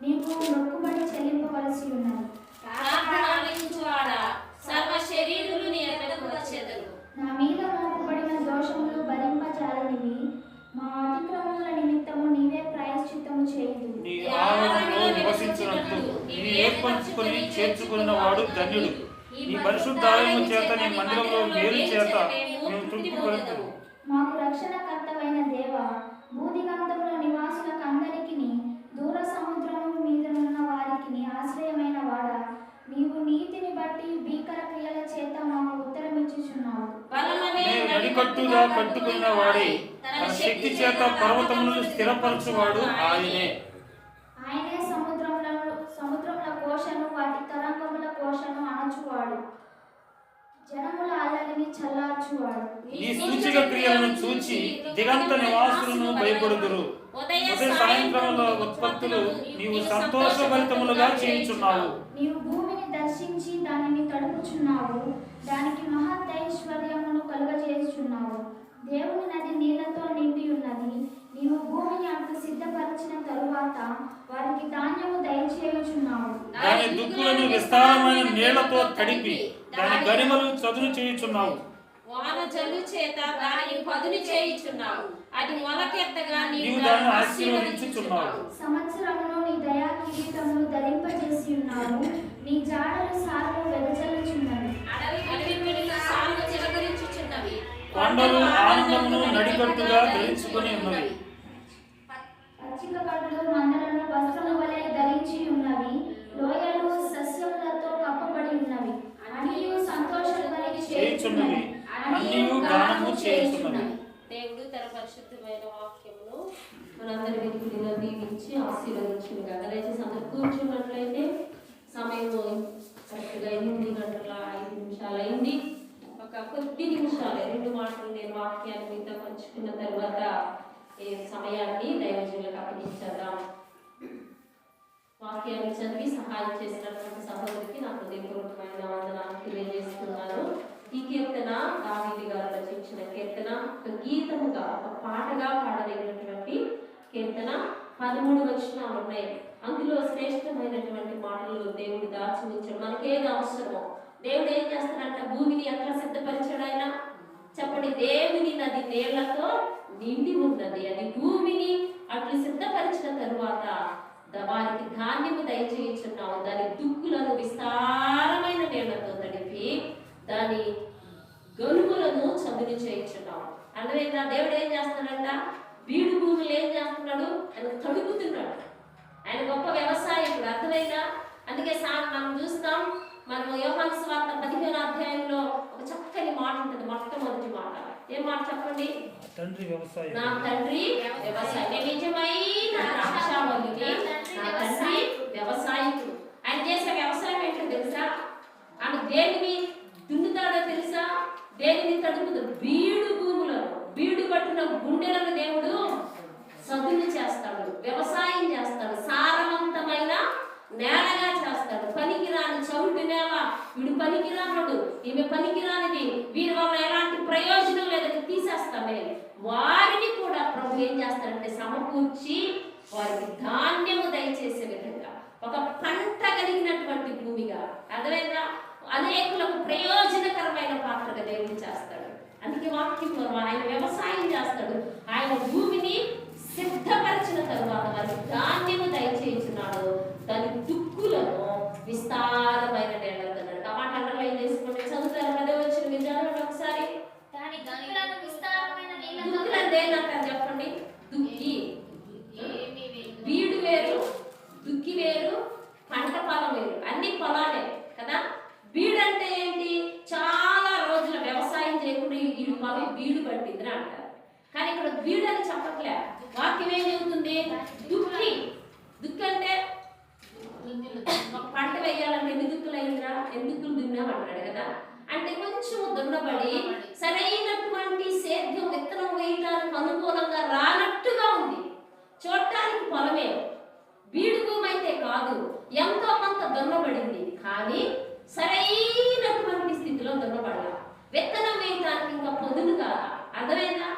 నీకు మొక్కుబడి చెల్లింపవలసి ఉన్నది. సర్వ శరీరులు నీ వచ్చేదరు నా మీద మోపబడిన దోషములు భరింపజాలనివి. మా అతిక్రమముల నిమిత్తము నీవే ప్రాయశ్చిత్తము చేయుదు నీ ఆవరణలో నివసించినట్లు నీవు ఏర్పరచుకొని చేర్చుకున్న వాడు ధన్యుడు చేత నీ మందిరంలో మేలు చేత మేము తృప్తి పడుతున్నాము మాకు రక్షణకర్తవైన దేవ భూదిగంతముల ఆశ్రయమైన వాడ? నీవు నీతిని బట్టి భీకర క్రియల చేత మాకు నీ నడికట్టుగా కట్టుకున్న వాడే తన శక్తి చేత పర్వతములను స్థిరపరచువాడు ఆయనే. ఆయనే సముద్రములను సముద్రముల కోశను వాటి తరంగముల కోశను అణచువాడు. జనముల అల్లరిని చల్లార్చువాడు. ఈ సూచిక క్రియలను చూచి దిగంత నివాసులను భయపడుదురు. ఉదయ సాయంత్రముల ఉత్పత్తులు నీవు సంతోషభరితములుగా చేయించున్నావు. నీవు భూమిని దర్శించి దానిని తడుపుచున్నావు దానికి మహత్తైశ్వర్యమును కలుగజేస్తున్నావు దేవుని నది నీళ్ళతో నిండి ఉన్నది. నీవు భూమిని అట్లు సిద్ధపరిచిన తరువాత వారికి ధాన్యము దయచేయుచున్నావు. దాని దుక్కులను విస్తారమైన నీళ్ళతో తడిపి దాని గరిమలు చదును చేయుచున్నావు. వాన జల్లు చేత దానిని పదును చేయుచున్నావు. అది మొలకెత్తగా నీవు దాన్ని ఆశీర్వదించుచున్నావు. సంవత్సరమును నీ దయా కిరీటములు ధరింపజేసి ఉన్నావు. నీ జాడలు సార్లు వెదజల్లుచున్నవి. అడవి అడవి పిడులు సాలు చిలకరించుచున్నవి. కొండలు ఆనందమును నడికట్టుగా ధరించుకొని ఉన్నవి. పచ్చిక కట్టులు మందలను వస్త్రము వలె ధరించి ఉన్నవి. లోయలు సస్యములతో కప్పబడి ఉన్నవి. అనియు సంతోషధ్వని చేయుచున్నవి. గానము చేయుచున్నవి దేవుడు తన పరిశుద్ధమైన వాక్యమును మనందరి దీవించి ఆశీర్వదించింది కదా దయచేసి అందరు కూర్చున్నట్లయితే సమయం కరెక్ట్గా ఎనిమిది గంటల ఐదు నిమిషాలు అయింది. ఒక కొద్ది నిమిషాలు రెండు మాటలు నేను వాక్యాన్ని మీతో పంచుకున్న తర్వాత ఈ సమయాన్ని దైవజనులకు అప్పగించేద్దాం. వాక్యాన్ని చదివి సహాయం చేసినటువంటి సహోదరికి నా హృదయపూర్వకమైన వందనాలు తెలియజేస్తున్నాను. ఈ కీర్తన దావీది గారు రచించిన కీర్తన ఒక గీతముగా ఒక పాటగా పాడదగినటువంటి కీర్తన. పదమూడు వచనాలు ఉన్నాయి. అందులో శ్రేష్టమైనటువంటి మాటలు దేవుడు దాచి ఉంచాడు మనకేది అవసరమో? దేవుడు ఏం చేస్తాడంట? భూమిని ఎట్లా సిద్ధపరిచాడు ఆయన చెప్పండి దేవుని నది నీళ్ళతో నిండి ఉన్నది. అది భూమిని అట్లు సిద్ధపరిచిన తరువాత వారికి ధాన్యము దయచేయుచున్నావు. దాని దుక్కులను విస్తారమైన నీళ్ళతో తడిపి దాని గనుములను చదును చేయించున్నావు అర్థమైందా దేవుడు ఏం చేస్తున్నాడంట? బీడు భూములు ఏం చేస్తున్నాడు? ఆయన తడుపుతున్నాడు. ఆయన గొప్ప వ్యవసాయకుడు. అర్థమైందా? అందుకే సా మనం చూస్తాం మనం యోహాను స్వార్థ పదిహేను అధ్యాయంలో ఒక చక్కని మాట ఉంటుంది మొట్టమొదటి మాట. ఏం మాట చెప్పండి? తండ్రి వ్యవసాయం. నా తండ్రి వ్యవసాయ. నేను నిజమైన ద్రాక్షావల్లిని నా తండ్రి వ్యవసాయకుడు. ఆయన చేసే వ్యవసాయం ఏంటో తెలుసా? ఆయన దేనిని దున్నుతాడో తెలుసా? దేనిని తడుపుతాడు? బీడు భూములను. బీడు పట్టిన గుండెలను దేవుడు సదును చేస్తాడు వ్యవసాయం చేస్తాడు సారవంతమైన నేలగా చేస్తాడు. పనికిరాని చౌటి నేల. వీడు పనికిరానుడు ఈమె పనికిరానిది. వీరి వల్ల ఎలాంటి ప్రయోజనం లేదని తీసేస్తామే. వారిని కూడా ప్రభు ఏం చేస్తాడంటే సమకూర్చి వారికి ధాన్యము దయచేసే విధంగా ఒక పంట కలిగినటువంటి భూమిగా అర్థమైందా అనేకులకు ప్రయోజనకరమైన పాత్రగా దేవుడు చేస్తాడు. అందుకే వాక్యంలో ఆయన వ్యవసాయం చేస్తాడు. ఆయన భూమిని సిద్ధపరిచిన తరువాత వారికి ధాన్యము దయచేయించున్నాడు. దాని దుక్కులను విస్తారమైన చదువుతారు? అదే వచ్చిన ఒకసారి. చెప్పండి. దుక్కి. బీడు వేరు దుక్కి వేరు పంట పొలం వేరు. అన్ని పొలాలే కదా? బీడు గీడు పట్టిందని అంటారు. కానీ ఇక్కడ గీడు అని చెప్పట్లే. వాక్యం ఏం చెబుతుంది? దుఃఖి దుఃఖి అంటే పంట వేయాలంటే ఎన్ని దుక్కులు అయిందిరా? ఎన్ని దుక్కులు దున్నామంటాడు కదా. అంటే కొంచెం దున్నబడి సరైనటువంటి సేద్యం విత్తనం వేయటానికి అనుకూలంగా రానట్టుగా ఉంది. చూడటానికి పొలమే. బీడుగుమైతే కాదు. ఎంతో కొంత దున్నబడింది కానీ సరైనటువంటి స్థితిలో దున్నబడాలి విత్తనం వేయటానికి ఇంకా పొదునుగా అర్థమైందా?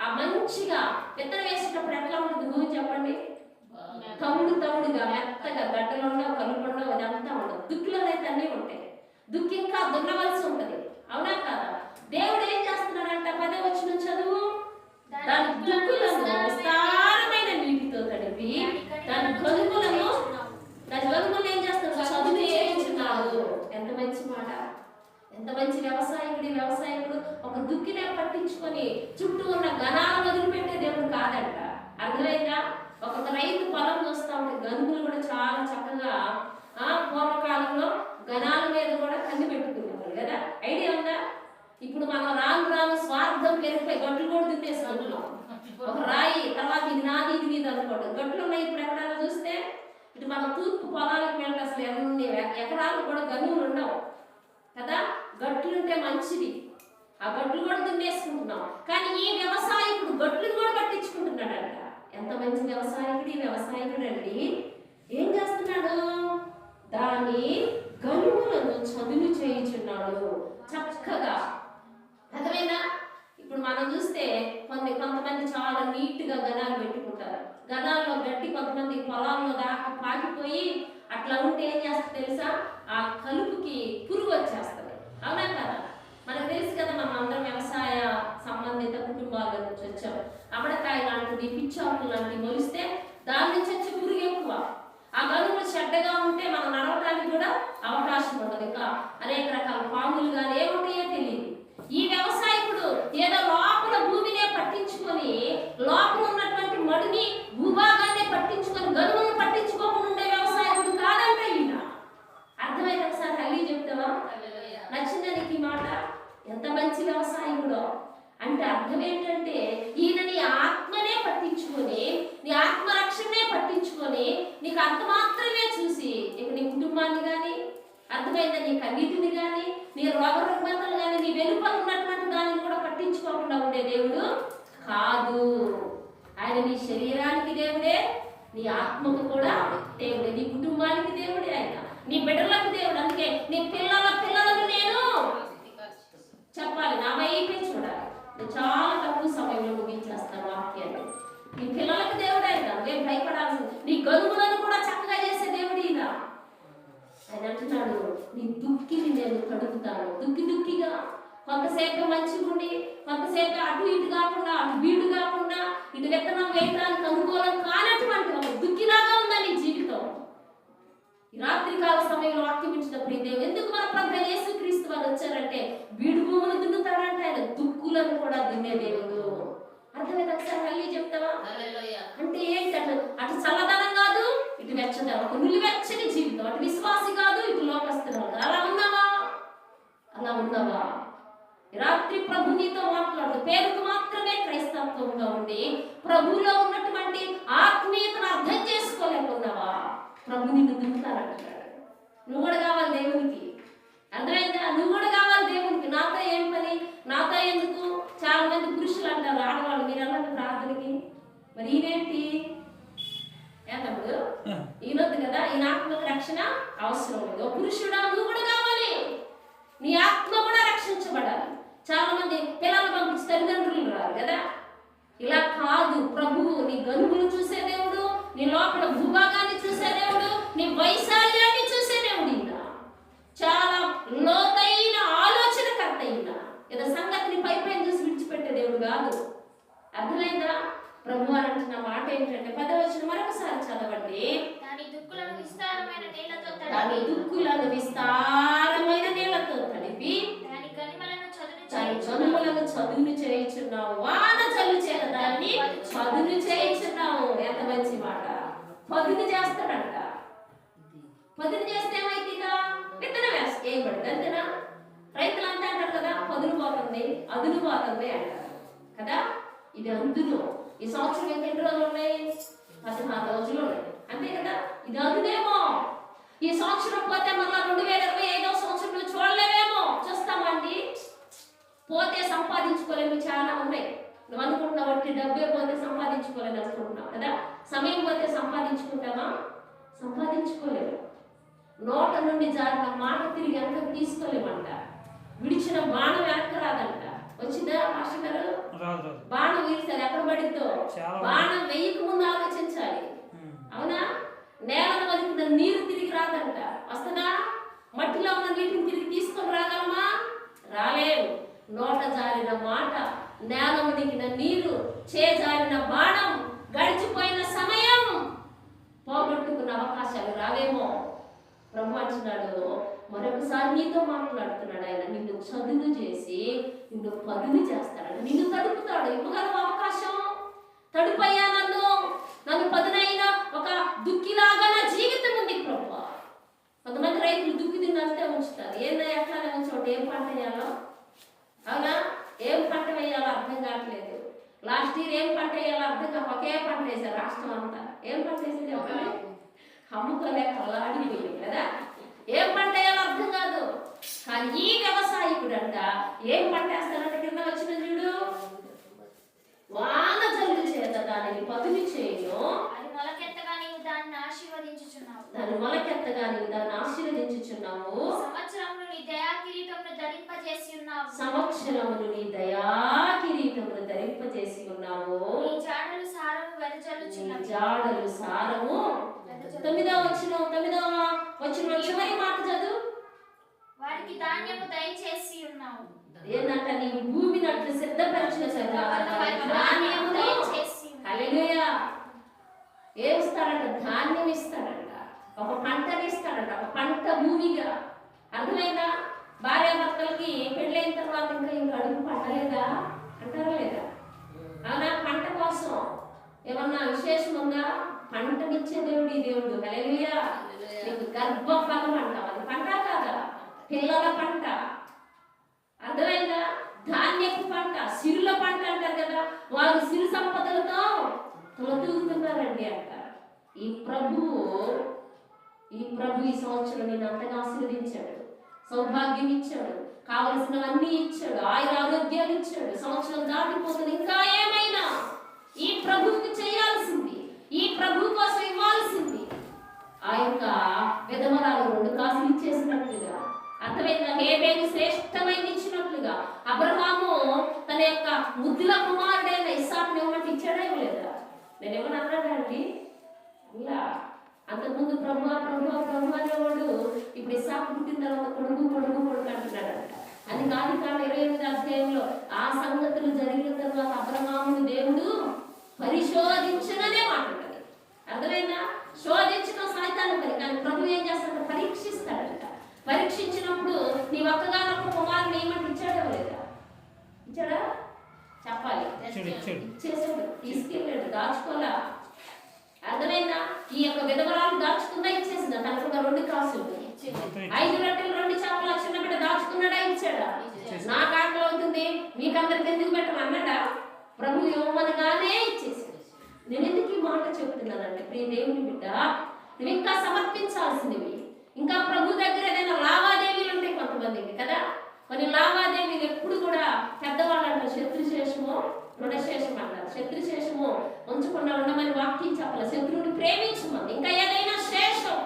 ఆ మంచిగా విత్తనం వేసేటప్పుడు ఎట్లా ఉంటుంది చెప్పండి? తవుడు తవుడుగా మెత్తగా గడ్డలుండవు కలుపుండవు అదంతా మన తూర్పు పొలాలకు వెళ్ళి అసలు ఎన్ని ఎకరాలు కూడా గనులు ఉండవు. కదా? గట్లుంటే మంచిది. ఆ గట్లు కూడా దున్నేసుకుంటున్నాం. కానీ ఈ వ్యవసాయకుడు గట్లను కూడా పట్టించుకుంటున్నాడంట. ఎంత మంచి వ్యవసాయకుడు ఈ వ్యవసాయకుడు అండి. ఏం చేస్తున్నాడు? దాని గనులను చదును చేయించున్నాడు. చక్కగా. అర్థమైనా ఇప్పుడు మనం చూస్తే కొంత కొంతమంది చాలా నీట్గా గణాలు పెట్టుకుంటారు. గదాల్లో గట్టి కొంతమంది పొలాల్లో దాకా పాకిపోయి అట్లా ఉంటే ఏం చేస్తుంది తెలుసా? ఆ కలుపుకి పురుగు వచ్చేస్తుంది. అవునా కదా? మనకు తెలుసు కదా మనం అందరం వ్యవసాయ సంబంధిత కుటుంబాల నుంచి వచ్చాం. అమడకాయ లాంటిది పిచ్చాకు లాంటివి మొలిస్తే దాని నుంచి వచ్చే పురుగు ఎక్కువ ఆ గనులు చెడ్డగా ఉంటే మనం నడవడానికి కూడా అవకాశం ఉండదు ఇంకా అనేక రకాల పాములు కానీ ఏముంటాయో తెలియదు ఈ వ్యవసాయకుడు ఏదో లోపల భూమినే పట్టించుకొని లోపల ఉన్నటువంటి మడిని భూభాగాన్ని పట్టించుకొని గనులను పట్టించుకోకుండా ఉండే వ్యవసాయకుడు కాదంట ఈయన అర్థమైంది ఒకసారి తల్లి చెప్తావా నచ్చిందా నీకు ఈ మాట ఎంత మంచి వ్యవసాయకుడో అంటే అర్థం ఏంటంటే ఈయన నీ ఆత్మనే పట్టించుకొని నీ ఆత్మరక్షణనే పట్టించుకొని నీకు అంత మాత్రమే చూసి ఇక నీ కుటుంబాన్ని కానీ అర్థమైందా? నీ కన్నీటిని కానీ నీ రోగ రుగ్మతలు కానీ నీ వెలుపల ఉన్నటువంటి దానిని కూడా పట్టించుకోకుండా ఉండే దేవుడు కాదు. ఆయన నీ శరీరానికి దేవుడే నీ ఆత్మకు కూడా దేవుడే నీ కుటుంబానికి దేవుడే ఆయన. నీ బిడ్డలకు దేవుడు. అందుకే నీ పిల్లల పిల్లలకు నేను చెప్పాలి. నా వైపే చూడాలి. చాలా తక్కువ సమయంలో ముగించేస్తాను వాక్యాన్ని. నీ పిల్లలకు దేవుడే ఆయన. నువ్వేం భయపడాల్సింది నీ గనుములను కూడా చక్కగా చేసే దేవుడు ఆయన అంటున్నాడు నీ దుక్కిని నేను కడుగుతాను? దుక్కి దుక్కిగా. కొంతసేపు మంచిగా ఉండి కొంతసేపు అటు ఇటు కాకుండా అటు బీడు కాకుండా ఇటు విత్తనం వేయడానికి అనుకూలం కానటువంటి ఒక దుక్కిలాగా ఉందా నీ జీవితం? రాత్రి కాల సమయంలో ఈ దేవుడు ఎందుకు మన ప్రభు యేసు క్రీస్తు వారు వచ్చారంటే బీడు భూములు దున్నుతాడంటే ఆయన దుక్కులను కూడా దున్నే దేవుడు. అర్థమైంది ఒకసారి మళ్ళీ చెప్తావా? అంటే ఏంటి అటు అటు చల్లదనం కాదు ఇటు వెచ్చదనం ఒక నులివెచ్చని జీవితం. అటు విశ్వాసి కాదు ఇటు లోకస్తున్నావు అలా ఉన్నావా? అలా ఉన్నావా? రాత్రి ప్రభు నీతో మాట్లాడు పేరుకు మాత్రమే క్రైస్తవంగా ఉండి ప్రభులో ఉన్నటువంటి ఆత్మీయతను అర్థం చేసుకోలేకున్నావా ప్రభు నిన్ను దున్నుతానంటున్నాడు నువ్వు కూడా కావాలి దేవునికి. అర్థమైందా? నువ్వు కూడా కావాలి దేవునికి. నాతో ఏం పని? నాతో ఎందుకు? చాలా మంది పురుషులు అంటారు ఆడవాళ్ళు మీరు ప్రార్థనకి. మరి ఈయన ఏంటప్పుడు ఈయనొద్దు కదా ఈయన ఆత్మకు రక్షణ అవసరం లేదు. పురుషుడా నువ్వు కూడా కావాలి. నీ ఆత్మ కూడా రక్షించబడాలి. చాలా మంది పిల్లలు పంపించి తల్లిదండ్రులు రారు కదా. ఇలా కాదు ప్రభువు నీ గనువులు చూసే దేవుడు నీ లోపల భూభాగాన్ని చూసే దేవుడు నీ వైశాల్యాన్ని చూసే దేవుడు ఈయన. చాలా లోతైన ఆలోచనకర్త ఈయన. ఏదో సంగతిని పై పైన చూసి విడిచిపెట్టే దేవుడు కాదు. అర్థమైందా? ప్రభు అని అంటున్న మాట ఏంటంటే పదవచనం మరొకసారి చదవండి. దాని దుక్కులను విస్తారమైన నీళ్ళతో దాని దుక్కులను విస్తారమైన నీళ్ళతో తడిపి దాని గనిమలను చదును దాని చేయించు. జనుములను చదువును చేయించున్నావు. వాన చల్లు చేత దాన్ని చదును చేయించున్నావు. ఎంత మంచి మాట. పదును చేస్తాడంట. పదును చేస్తే ఏమైతుందా విత్తనం వేస్తా ఏం పడుతుంది అంతేనా? రైతులు అంతా అంటారు కదా పదును పోతుంది అదును పోతుంది అంటారు కదా. ఇది అందును ఈ సంవత్సరం ఇంకా ఎన్ని రోజులు ఉన్నాయి? పదిహేను రోజులు ఉన్నాయి. అంతే కదా? ఇది అందుదేమో. ఈ సంవత్సరం పోతే మళ్ళీ రెండు వేల ఇరవై ఐదో సంవత్సరంలో చూడలేమేమో. చూస్తామండి. పోతే సంపాదించుకోలేము చాలా ఉన్నాయి. నువ్వు అనుకుంటున్నావు? వట్టి డబ్బే పోతే సంపాదించుకోలేదు అనుకుంటున్నావు? కదా? సమయం పోతే సంపాదించుకుంటామా సంపాదించుకోలేము నోట నుండి జారిన మాట తిరిగి వెనక తీసుకోలేమంట. విడిచిన బాణం వెనక్కి రాదంట. వచ్చిందా మాస్టర్ గారు? బాణం వీడితే ఎక్కడ పడిద్దో? బాణం. వెయ్యక ముందు ఆలోచించాలి. అవునా? నేలను వదిలిన నీరు తిరిగి రాదంట. వస్తుందా మట్టిలో ఉన్న నీటిని తిరిగి తీసుకొని రాగలమా? రాలేము నోట జారిన మాట నేల ఉడికిన నీరు చేజారిన బాణం గడిచిపోయిన సమయం పోగొట్టుకున్న అవకాశాలు రావేమో? బ్రహ్మ అంటున్నాడు మరొకసారి నీతో మాట్లాడుతున్నాడు ఆయన. నిన్ను చదును చేసి నిన్ను పదును చేస్తాడు. నిన్ను తడుపుతాడు. ఇవ్వగలవు అవకాశం? తడుపయ్యా నన్ను. నన్ను పదునైన ఒక దుక్కిలాగా నా జీవితం ఉంది ప్రభు. కొంతమంది రైతులు దుక్కి తిన్నంతే ఉంచుతారు. ఏందా ఎట్లానే ఉంచోటి ఏం పంట వేయాలో? అవునా? ఏం పంట వేయాలో అర్థం కావట్లేదు. లాస్ట్ ఇయర్ ఏం పంట వేయాలో అర్థం కాక ఒకే పంట వేశారు రాష్ట్రం అంతా. ఏం పంట వేసింది చెప్పండి అమ్ముకోలేక అల్లాడిపోయింది కదా. ఏం పంట అర్థం కాదు. కానీ ఈ వ్యవసాయకుడు అంట ఏం పంట వేస్తానంటే కింద వచ్చిన చూడు. వాన జల్లు చేత దానిని పదుని చేయను. మొలకెత్తగా నీవు దాన్ని ఆశీర్వదించుచున్నావు. దాని మొలకెత్తగా నీవు దాన్ని ఆశీర్వదించుచున్నావు. సంవత్సరములు నీ దయా కిరీటమును ధరింపజేసి ఉన్నావు సంవత్సరములు నీ దయా కిరీటమును ధరింపజేసి ఉన్నావు నీ జాడలు సారము వెదజల్లుచున్నవి. జాడలు సారము. తొమ్మిదవ వచ్చిన తొమ్మిదవ వచ్చిన చివరి మాట చదువు. వారికి ధాన్యము దయచేసి ఉన్నావు ఏంటంట నీ భూమి నట్లు సిద్ధపరిచిన ధాన్యము దయచేసి హల్లెలూయా. ఏం ఇస్తాడంట ధాన్యం ఇస్తాడంట. ఒక పంటని ఇస్తాడంట. ఒక పంట భూమిగా. అర్థమైందా? భార్య భర్తలకి పెళ్ళైన తర్వాత ఇంకా ఇంకా అడుగు పండలేదా అంటారా లేదా అవునా? పంట కోసం ఏమన్నా విశేషం ఉందా? పంటనిచ్చే దేవుడు ఈ దేవుడు. నీకు గర్భఫలం అంటాం అది పంట కాదా? పిల్లల పంట. అర్థమైందా? ధాన్యపు పంట సిరుల పంట అంటారు కదా వాళ్ళు సిరు సంపదలతో తొలతూగుతున్నారండి అంటారు. ఈ ప్రభువు ఈ ప్రభు ఈ సంవత్సరం నేను అంతగా ఆశీర్వదించాడు సౌభాగ్యం ఇచ్చాడు కావలసినవన్నీ ఇచ్చాడు ఆయన ఆరోగ్యాలు ఇచ్చాడు సంవత్సరం దాటిపోతుంది ఇంకా ఏమైనా? ఈ ప్రభువుకి చేయాల్సింది ఈ ప్రభు కోసం ఇవ్వాల్సింది. ఆ యొక్క విధమరాలు రెండు కాసులు ఇచ్చేసినట్లుగా అర్థమైందా? హేబేకు శ్రేష్టమైన ఇచ్చినట్లుగా. అబ్రహాము తన యొక్క ముద్దుల కుమారుడైన ఇస్సాకుని ఇవ్వమంటే ఇచ్చాడా ఇవ్వలేదా? నేను ఏమని అన్నాడండి ఇలా అంతకుముందు ప్రభు ప్రభు ప్రభు అనేవాడు ఇప్పుడు ఇస్సాకు పుట్టిన తర్వాత కొడుకు కొడుకు కొడుకు అంటున్నాడంట. అది కాదు కాదు ఇరవై ఎనిమిది అధ్యాయంలో ఆ సంగతులు జరిగిన తర్వాత అబ్రహాముని దేవుడు పరిశోధించననే మాట్లాడాలి అర్థమైనా శోధించడం సైతాన్ని పని కానీ ప్రభు ఏం చేస్తాడు పరీక్షిస్తాడంట. పరీక్షించినప్పుడు నీ ఒక్కగానొక్క కుమారుని ఏమంటే ఇచ్చాడా లేదా ఇచ్చాడా? చెప్పాలి. ఇచ్చేసాడు. తీసుకెళ్ళాడు. దాచుకోలా అర్థమైందా? ఈ యొక్క విధవరాలు దాచుకుందా ఇచ్చేసిందా? తనకు రెండు కాసులు ఐదు రొట్టెలు రెండు చేపలు చిన్న బిడ్డ దాచుకున్నాడా? ఇచ్చాడా? నా కాటలో అవుతుంది మీకందరికి ఎందుకు పెట్టను అన్నాడా? ప్రభు ఇవ్వమనగానే ఇచ్చేసాడు. నేను ఎందుకు ఈ మాట చెప్తున్నానంటే ప్రియ దేవుని బిడ్డ నువ్వు ఇంకా సమర్పించాల్సినవి. ఇంకా ప్రభు దగ్గర ఏదైనా లావాదేవీలు ఉంటాయి కొంతమందికి కదా? కొన్ని లావాదేవీలు ఎప్పుడు కూడా పెద్దవాళ్ళు అంటారు శత్రుశేషము రుణశేషం అంటారు శత్రుశేషము ఉంచకుండా ఉండమని వాక్యం చెప్పాలి. శత్రువుని ప్రేమించమని. ఇంకా ఏదైనా శేషం.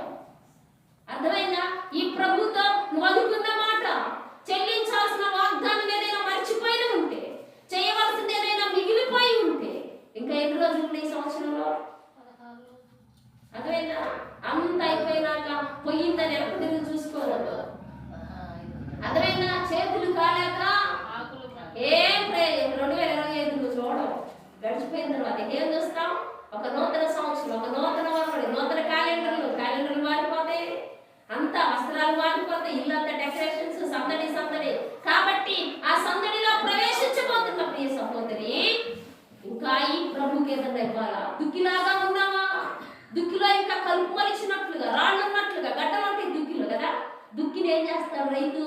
అర్థమైందా? ఈ ప్రభుతో నువ్వు అనుకున్న మాట చెల్లించాల్సిన వాగ్దానం ఏదైనా మర్చిపోయిన ఉంటే చేయవలసింది ఏదైనా మిగిలిపోయి ఉంటే ఇంకా ఎన్ని రోజులు ఉన్నాయి ఈ సంవత్సరంలో? అర్థమైందా అంత అయిపోయినాక పొయ్యిందని ఎప్పుడు తిరిగి చూసుకోవద్దు అర్థమైందా చేతులు కాలేక ఏం రెండు వేల ఇరవై ఐదు నువ్వు చూడవు. గడిచిపోయిన తర్వాత ఏం చూస్తాం? ఒక నూతన సంవత్సరం ఒక నూతన వరవడి నూతన క్యాలెండర్లు క్యాలెండర్లు మారిపోతాయి అంతా వస్త్రాలు మారిపోతాయి ఇల్లంతా డెకరేషన్స్ సందడి సందడి కాబట్టి ఆ సందడిలో ప్రవేశించబోతున్న ప్రియ సహోదరి ఇంకా ఈ ప్రభుకి ఏదన్నా ఇవ్వాలా దుక్కిలాగా ఉన్నావా దుక్కిలో ఇంకా కలుపు మలిచినట్లుగా రాళ్ళు ఉన్నట్లుగా గడ్డలు ఉంటాయి దుక్కిలో కదా దుక్కిని ఏం చేస్తాడు రైతు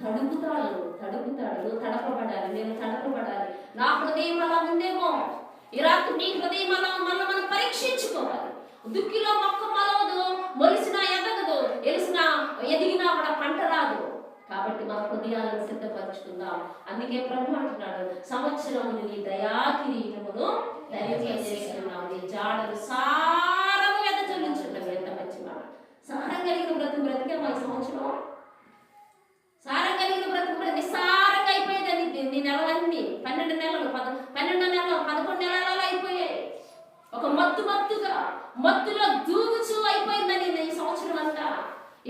తడుపుతాడు తడుపుతాడు నువ్వు తడపబడాలి నేను తడపబడాలి నా హృదయం అలా ఉందేమో ఈ రాత్రి నీ హృదయం అలా మళ్ళీ మనం పరీక్షించుకోవాలి దుక్కిలో మొక్క మొలవదు మొలిసిన ఎదగదు ఎలిసిన ఎదిగినా కూడా పంట రాదు కాబట్టి మన హృదయాలను సిద్ధపరచుకుందాం. అందుకే ప్రభు అంటున్నాడు సంవత్సరము నీ దయా కిరీటమును ధరింపజేస్తున్నావు నీ జాడలు సారము వెదజల్లుచున్నవి ఎంత మంచి మాట సారం కలిగిన బ్రతుకు బ్రతికే మా సంవత్సరం? సారం కలిగిన బ్రతుకు బ్రతి నిస్సారంగా అయిపోయేది నీ నెలలన్నీ? పన్నెండు నెలలు పద పన్నెండు నెలలు పదకొండు నెలలలో అయిపోయాయి. ఒక మత్తు మత్తుగా మత్తులో దూగుచూ అయిపోయిందని ఈ సంవత్సరం అంతా.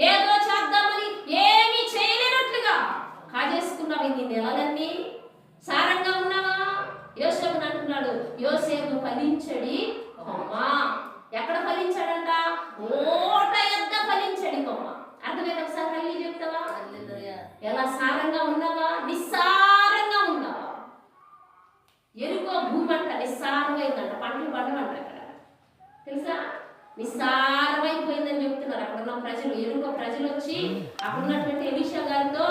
ఏదో చేద్దామని ఏమీ చేయ కాజేసుకున్నావు ఇన్ని నెలలన్నీ. సారంగా ఉన్నావా? యోసేపు అంటున్నాడు యోసేపు ఫలించడి కొమ్మ. ఎక్కడ ఫలించాడంట? ఓట యొద్ద ఫలించడి కొమ్మ. అర్థమైన ఒకసారి మళ్ళీ చెప్తావా? ఎలా సారంగా ఉన్నావా? నిస్సారంగా ఉన్నావా? ఎరుకో భూమి అంట నిస్సారంగా అయిందంట పంటలు పండమంట అక్కడ. తెలుసా? నిస్సారమైపోయిందని చెప్తున్నారు అక్కడ ఉన్న ప్రజలు. ఎరుకో ప్రజలు వచ్చి అక్కడ ఉన్నటువంటి ఎలిషా గారితో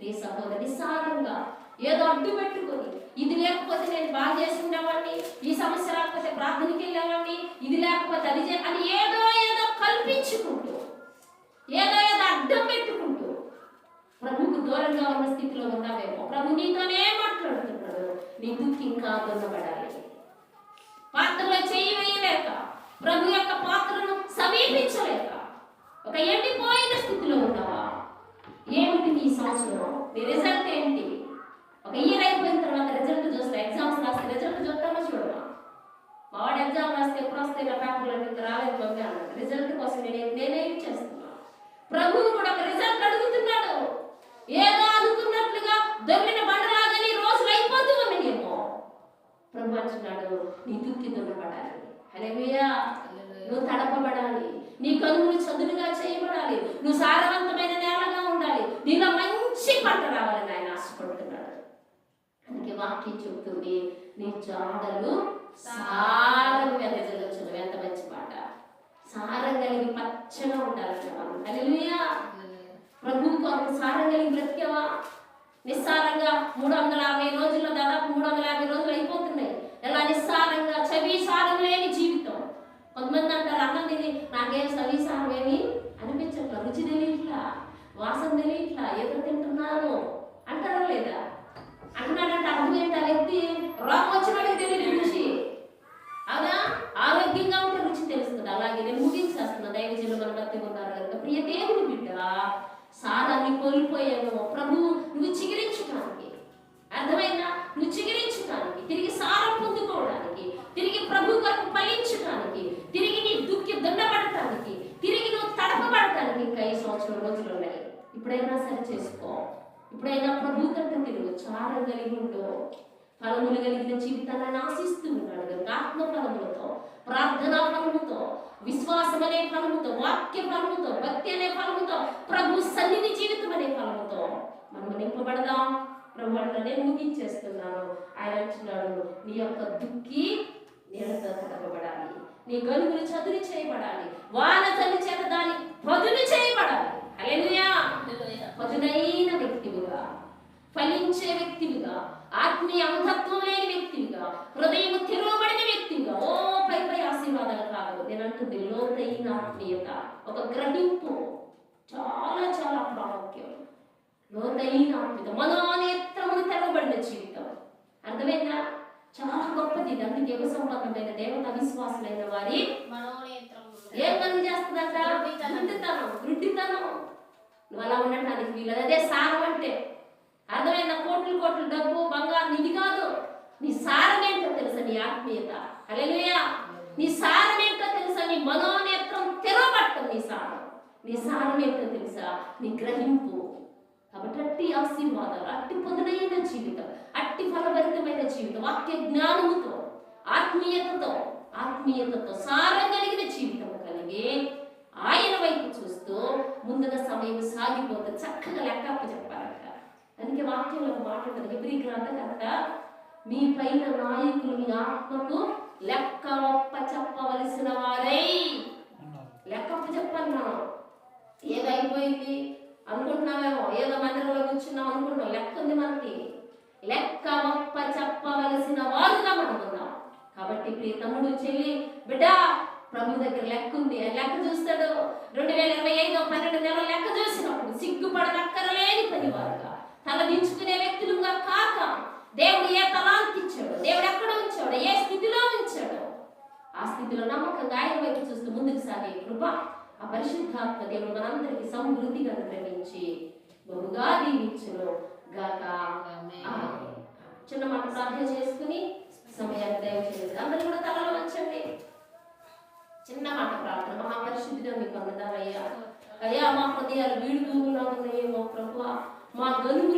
ప్రియ సహోదరి సారంగా ఏదో అడ్డు పెట్టుకొని ఇది లేకపోతే నేను బాగా చేసి ఉండేవాడిని ఈ సమస్య రాకపోతే ప్రార్థనకి వెళ్ళేవాడిని ఇది లేకపోతే అది చే అని ఏదో ఏదో కల్పించుకుంటూ ఏదో ఏదో అడ్డం పెట్టుకుంటూ ప్రభుకు దూరంగా ఉన్న స్థితిలో ఉన్నావేమో ప్రభు నీతోనే మాట్లాడుతున్నాడు నీ దుఃఖి ఇంకా దున్నబడాలి పాత్రలో చేయి వేయలేక ప్రభు యొక్క పాత్రను సమీపించలేక ఒక ఎండిపోయిన స్థితిలో ఉన్నావా? ఏమిటి నీ సంవత్సరం? నీ రిజల్ట్ ఏంటి? ఒక ఇయర్ అయిపోయిన తర్వాత రిజల్ట్ చూస్తా ఎగ్జామ్స్ రాస్తే రిజల్ట్ చూస్తామో చూడమా? మా వాడు ఎగ్జామ్ రాస్తే ఎప్పుడు వస్తే నా పేపర్లు అన్ని రాలేదు రిజల్ట్ కోసం నేను నేనే చేస్తున్నా? ప్రభువు కూడా ఒక రిజల్ట్ అడుగుతున్నాడు. ఏదో అనుకున్నట్లుగా దొరికిన బండలాగానే రోజులు అయిపోతూ ఉన్నాయేమో ప్రభు అంటున్నాడు నీ దుఃఖి దున్నపడాలి హల్లెలూయా. నువ్వు తడపబడాలి. నీ కనుములు చదునుగా చేయబడాలి. నువ్వు సారవంతమైన నేలగా మంచి పంట రావాలని ఆయన ఆశపడుతున్నాడు. అందుకే వాక్యం చెబుతుంది నీ జాడలు సారం వెదజల్లొచ్చును ఎంత మంచి పాట. సారం కలిగి పచ్చగా ఉండాలంట మనం ప్రభు ప్రభువు కొరకు సారం కలిగి బ్రతికేవా? నిస్సారంగా మూడు వందల యాభై రోజుల్లో దాదాపు మూడు వందల యాభై రోజులు అయిపోతుంది ఎలా నిస్సారంగా చవి సారం లేని జీవితం కొంతమంది అంటారు అన్నం తిని నాకేం చవి సారం ఏమి అనిపించట్లా రుచి తెలియట్లా వాసన తెలియట్లా ఎవరు తింటున్నారు అంటారా లేదా? అంటున్నాడంటే అర్థం ఏంటి ఆ వ్యక్తి? రోగం వచ్చినవాడికి తెలియదు రుచి అవునా? ఆరోగ్యంగా ఉంటే రుచి తెలుస్తుంది అలాగే నేను ముగించేస్తున్నా. దైవజనులు మన భక్తి ఉన్నారు కనుక ప్రియ దేవుని బిడ్డ సారాన్ని కోల్పోయాను. ప్రభు నువ్వు చిగిరించడానికి అర్థమైంది నువ్వు చిగిరించడానికి తిరిగి సారం పొందుకోవడానికి తిరిగి ప్రభు కొరకు ఫలించడానికి తిరిగి నీ దుఃఖి దున్నపడటానికి తిరిగి నువ్వు తడపబడటానికి ఇంకా ఈ సంవత్సరం రోజులు ఉన్నాయి ఇప్పుడైనా సరి చేసుకో. ఇప్పుడైనా ప్రభు కంటే తిరుగు చారం కలిగి ఉండు. ఫలములు కలిగిన జీవితాన్ని ఆశిస్తూ ఉన్నాడు కనుక ఆత్మ ఫలములతో ప్రార్థనా ఫలముతో విశ్వాసం అనే ఫలముతో వాక్య ఫలముతో భక్తి అనే ఫలముతో ప్రభు సన్నిధి జీవితం అనే ఫలముతో మనం నింపబడదాం. ప్రభు అంటే ముగించేస్తున్నాను ఆయన అంటున్నాడు నీ యొక్క దుఃఖి నీళ్ళతో నీ గనుగులు చదును చేయబడాలి. వాన తల్లి చేత దాని పదులు చేయబడాలి. పదునైన వ్యక్తివిగా ఫలించే వ్యక్తివిగా ఆత్మీయ అంధత్వం లేని వ్యక్తివిగా హృదయం తెరవబడిన వ్యక్తిగా ఓ పై పై ఆశీర్వాదాలు కాదు. నేను అంటుంది లోతైన ఆత్మీయత ఒక గ్రహింపు. చాలా చాలా ప్రాముఖ్యం. లోతైన ఆత్మీయత మనోనేత్రములు తెరవబడిన జీవితం. అర్థమైందా? చాలా గొప్పది. అందుకే యుగ సంబంధమైన దేవత విశ్వాసులైన వారి ఏం పని చేస్తుందంట? గుడ్డితనం గుడ్డితనం నువ్వు అలా ఉండటానికి వీలదు. అదే సారం అంటే. అర్థమైన కోట్లు కోట్లు డబ్బు బంగారం ఇది కాదు. నీ సారం ఏంటో తెలుసా నీ ఆత్మీయత? అలెలుయా నీ సారం ఏంటో తెలుసా? నీ మనోనేత్రం తెరవబట్టం నీ సారం. నీ సారం ఏంటో తెలుసా? నీ గ్రహింపు. కాబట్టి అట్టి ఆశీర్వాదాలు అట్టి పొదునైన జీవితం అట్టి ఫలభరితమైన జీవితం వాక్య జ్ఞానముతో ఆత్మీయతతో ఆత్మీయతతో సారం కలిగిన జీవితం కలిగే ఆయన వైపు చూస్తూ ముందుగా సమయం సాగిపోతే చక్కగా లెక్కప్ప చెప్పారట అందుకే వాక్యంలో మాట్లాడతారు మాట ఉంటుంది కదా గ్రంథకర్త మీ పైన నాయకులు మీ ఆత్మకు లెక్క ఒప్ప చెప్పవలసిన వారై. లెక్కప్ప చెప్పాలి మనం. ఏదైపోయింది? అనుకుంటున్నామేమో ఏదో మందిరంలో కూర్చున్నాం అనుకుంటున్నాం. లెక్క ఉంది మనకి. లెక్క ఒప్ప చెప్పవలసిన వారుగా మనం ఉన్నాం. కాబట్టి ప్రియ తమ్ముడు చెల్లి బిడ్డ ప్రభు దగ్గర లెక్క ఉంది. ఆ లెక్క చూస్తాడు? రెండు వేల ఇరవై ఐదో పన్నెండు నెలల లెక్క చూసినప్పుడు సిగ్గుపడనక్కరలేని పనివారుగా. తల దించుకునే వ్యక్తులుగా కాక దేవుడు ఏ తలాంతి ఇచ్చాడు దేవుడు ఎక్కడ ఉంచాడు ఏ స్థితిలో ఉంచాడు ఆ స్థితిలో నమ్మకంగా ఆయన వైపు చూస్తూ ముందుకు సాగే కృప ఆ పరిశుద్ధాత్మ దేవుడు మనందరికి సమృద్ధిగా అనుగ్రహించి బహుగా దీవించును గాక. చిన్న మాట ప్రార్థన చేసుకుని సమయాన్ని దయచేయండి అందరూ కూడా తలలో వచ్చండి చిన్న మాట ప్రార్థన. మహాపరిశుద్ధిగా మీకు అందదారయ్యా అయ్యా మా హృదయాలు వీడు దూరంలో ఉన్నాయేమో ప్రభు మా గనుగు